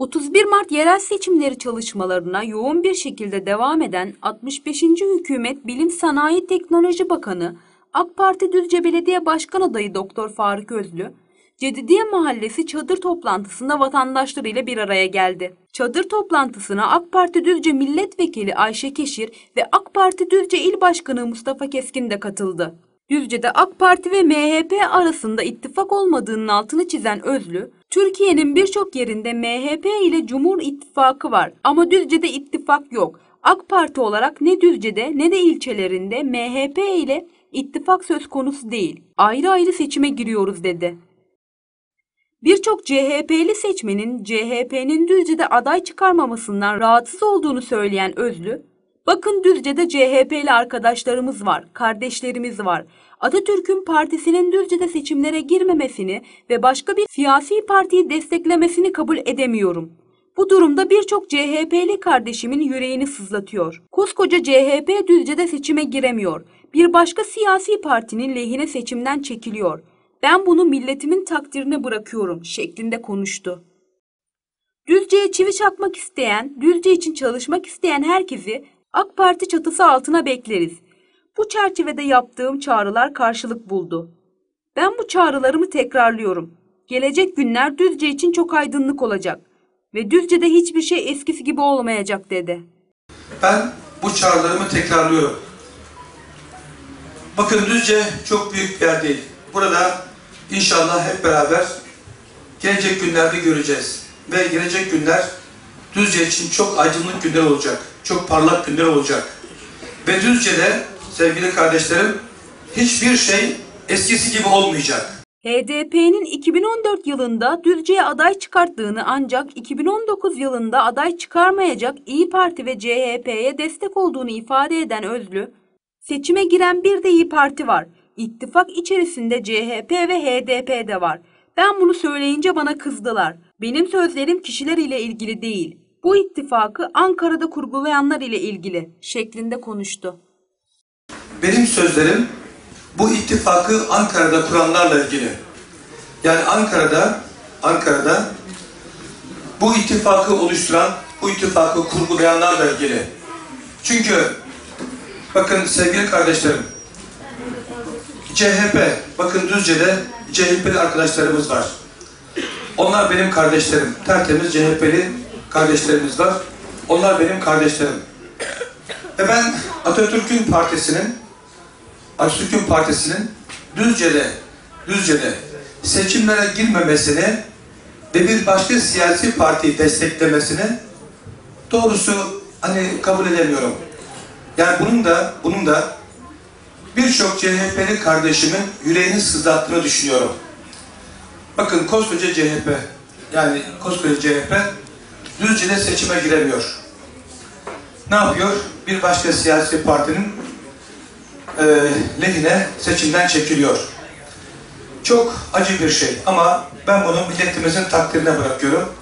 31 Mart yerel seçimleri çalışmalarına yoğun bir şekilde devam eden 65. Hükümet Bilim Sanayi Teknoloji Bakanı AK Parti Düzce Belediye Başkan Adayı Doktor Faruk Özlü, Cedidiye Mahallesi çadır toplantısında vatandaşlarıyla bir araya geldi. Çadır toplantısına AK Parti Düzce Milletvekili Ayşe Keşir ve AK Parti Düzce İl Başkanı Mustafa Keskin de katıldı. Düzce'de AK Parti ve MHP arasında ittifak olmadığının altını çizen Özlü, Türkiye'nin birçok yerinde MHP ile Cumhur İttifakı var ama Düzce'de ittifak yok. AK Parti olarak ne Düzce'de ne de ilçelerinde MHP ile ittifak söz konusu değil. Ayrı ayrı seçime giriyoruz dedi. Birçok CHP'li seçmenin CHP'nin Düzce'de aday çıkarmamasından rahatsız olduğunu söyleyen Özlü, bakın Düzce'de CHP'li arkadaşlarımız var, kardeşlerimiz var. Atatürk'ün partisinin Düzce'de seçimlere girmemesini ve başka bir siyasi partiyi desteklemesini kabul edemiyorum. Bu durumda birçok CHP'li kardeşimin yüreğini sızlatıyor. Koskoca CHP Düzce'de seçime giremiyor. Bir başka siyasi partinin lehine seçimden çekiliyor. Ben bunu milletimin takdirine bırakıyorum şeklinde konuştu. Düzce'ye çivi çakmak isteyen, Düzce için çalışmak isteyen herkesi AK Parti çatısı altına bekleriz. Bu çerçevede yaptığım çağrılar karşılık buldu. Ben bu çağrılarımı tekrarlıyorum. Gelecek günler Düzce için çok aydınlık olacak ve Düzce'de hiçbir şey eskisi gibi olmayacak dedi. Ben bu çağrılarımı tekrarlıyorum. Bakın Düzce çok büyük bir yer değil. Burada inşallah hep beraber gelecek günlerde göreceğiz. Ve gelecek günler Düzce için çok aydınlık günler olacak. Çok parlak günler olacak. Ve Düzce'de sevgili kardeşlerim hiçbir şey eskisi gibi olmayacak. HDP'nin 2014 yılında Düzce'ye aday çıkarttığını ancak 2019 yılında aday çıkarmayacak İyi Parti ve CHP'ye destek olduğunu ifade eden Özlü, seçime giren bir de İyi Parti var. İttifak içerisinde CHP ve HDP de var. Ben bunu söyleyince bana kızdılar. Benim sözlerim kişiler ile ilgili değil. Bu ittifakı Ankara'da kurgulayanlar ile ilgili şeklinde konuştu. Benim sözlerim bu ittifakı Ankara'da kuranlarla ilgili. Yani Ankara'da Ankara'da bu ittifakı oluşturan, bu ittifakı kurgulayanlarla ilgili. Çünkü bakın sevgili kardeşlerim CHP, bakın Düzce'de CHP'li arkadaşlarımız var. Onlar benim kardeşlerim. Tertemiz CHP'li kardeşlerimiz var. Onlar benim kardeşlerim. Ve ben Atatürk'ün partisinin Atatürk'ün partisinin Düzce'de Düzce'de seçimlere girmemesini ve bir başka siyasi partiyi desteklemesini doğrusu hani kabul edemiyorum. Yani bunun da bunun da birçok CHP'li kardeşimin yüreğini sızlattığını düşünüyorum. Bakın koskoca CHP yani koskoca CHP Düzce'de seçime giremiyor. Ne yapıyor? Bir başka siyasi partinin e, lehine seçimden çekiliyor. Çok acı bir şey ama ben bunu milletimizin takdirine bırakıyorum.